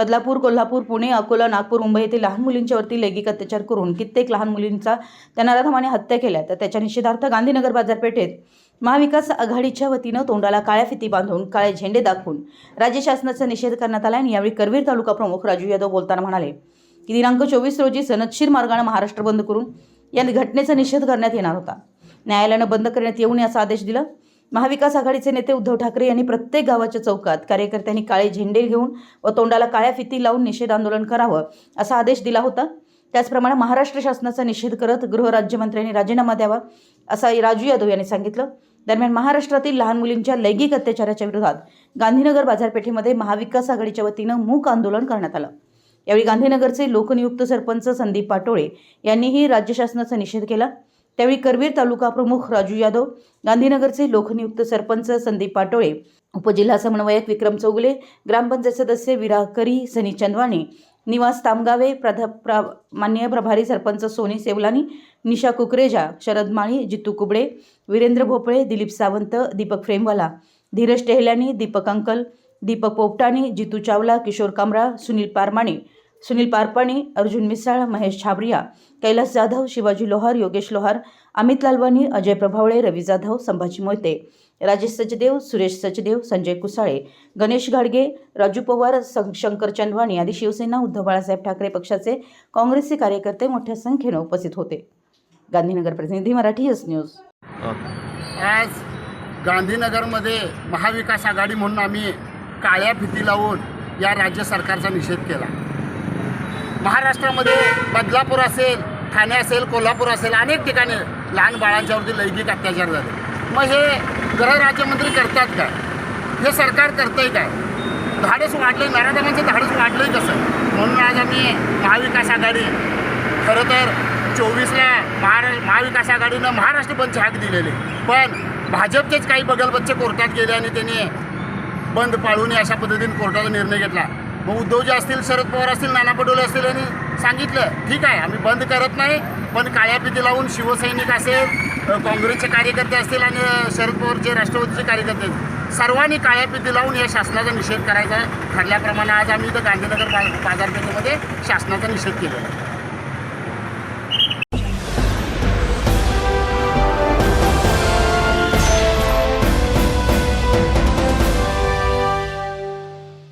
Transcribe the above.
बदलापूर कोल्हापूर पुणे अकोला नागपूर मुंबई येथे लहान मुलींच्यावरती लैंगिक अत्याचार करून कित्येक लहान मुलींचा त्यांना नराधमाने हत्या केल्या. तर त्याच्या निषेधार्थ गांधीनगर बाजारपेठेत महाविकास आघाडीच्या वतीनं तोंडाला काळ्या फिती बांधून काळे झेंडे दाखवून राज्य शासनाचा निषेध करण्यात आला आणि यावेळी करवीर तालुका प्रमुख राजू यादव बोलताना म्हणाले की दिनांक चोवीस रोजी सनदशीर मार्गाने महाराष्ट्र बंद करून या घटनेचा निषेध करण्यात येणार होता. न्यायालयानं बंद करण्यात येऊ नये असा आदेश दिला. महाविकास आघाडीचे नेते उद्धव ठाकरे यांनी प्रत्येक गावाच्या चौकात कार्यकर्त्यांनी काळे झेंडे घेऊन व तोंडाला काळ्या फिती लावून निषेध आंदोलन करावं असा आदेश दिला होता. त्याचप्रमाणे महाराष्ट्र शासनाचा निषेध करत गृहराज्यमंत्र्यांनी राजीनामा द्यावा असा राजू यादव यांनी सांगितलं. दरम्यान महाराष्ट्रातील लहान मुलींच्या लैंगिक अत्याचाराच्या विरोधात गांधीनगर बाजारपेठेमध्ये महाविकास आघाडीच्या वतीनं मूक आंदोलन करण्यात आलं. यावेळी गांधीनगरचे लोकनियुक्त सरपंच संदीप पाटोळे यांनीही राज्य शासनाचा निषेध केला. त्यावेळी करवीर तालुका प्रमुख राजू यादव गांधीनगरचे लोकनियुक्त सरपंच संदीप पाटोळे उपजिल्हा समन्वयक विक्रम चौगुले ग्रामपंचायत सदस्य विरा करी सनी चंदवाणी निवास तामगावे प्राधा प्रा मान्य प्रभारी सरपंच सोनी सेवलानी निशा कुकरेजा शरद माळी जितू कुबडे वीरेंद्र भोपळे दिलीप सावंत दीपक फ्रेमवाला धीरज टेहल्यानी दीपक अंकल दीपक पोपटाणी जितू चावला किशोर कामरा सुनील पारमाणे सुनील पारपाणी अर्जुन मिसाळ महेश छाबरिया कैलास जाधव शिवाजी लोहार योगेश लोहार अमित लालवानी अजय प्रभावळे रवी जाधव संभाजी मोहिते राजेश सचदेव सुरेश सचदेव संजय कुसाळे गणेश गाडगे राजू पवार सं- शंकर चंदवाणी आदी शिवसेना उद्धव बाळासाहेब ठाकरे पक्षाचे काँग्रेसचे कार्यकर्ते मोठ्या संख्येनं उपस्थित होते. गांधीनगर प्रतिनिधी मराठी एस न्यूज. आज गांधीनगरमध्ये महाविकास आघाडी म्हणून आम्ही काळ्या फिती लावून या राज्य सरकारचा निषेध केला. महाराष्ट्रामध्ये बदलापूर असेल ठाणे असेल कोल्हापूर असेल अनेक ठिकाणी लहान बाळांच्यावरती लैंगिक अत्याचार झाले. मग हे गृहराज्यमंत्री करतात काय हे सरकार करतंय काय धाडस वाढले मॅराथॉनचं धाडस वाढलंय कसं? म्हणून आज आम्ही महाविकास आघाडी खरं तर चोवीसला महारा महाविकास आघाडीनं महाराष्ट्र बंदचे हाक दिलेली. पण भाजपचेच काही बगलबच्चे कोर्टात गेले आणि त्यांनी बंद पाळून अशा पद्धतीने कोर्टाचा निर्णय घेतला. मग उद्धवजी असतील शरद पवार असतील नाना पटोले असतील यांनी सांगितलं ठीक आहे आम्ही बंद करत नाही पण काळ्या पिती लावून शिवसैनिक असेल काँग्रेसचे कार्यकर्ते असतील आणि शरद पवारचे राष्ट्रवादीचे कार्यकर्ते सर्वांनी काळ्या पिती लावून या शासनाचा निषेध करायचा ठरल्याप्रमाणे आज आम्ही इथं गांधीनगर बाजारपेठेमध्ये शासनाचा निषेध केलेला आहे.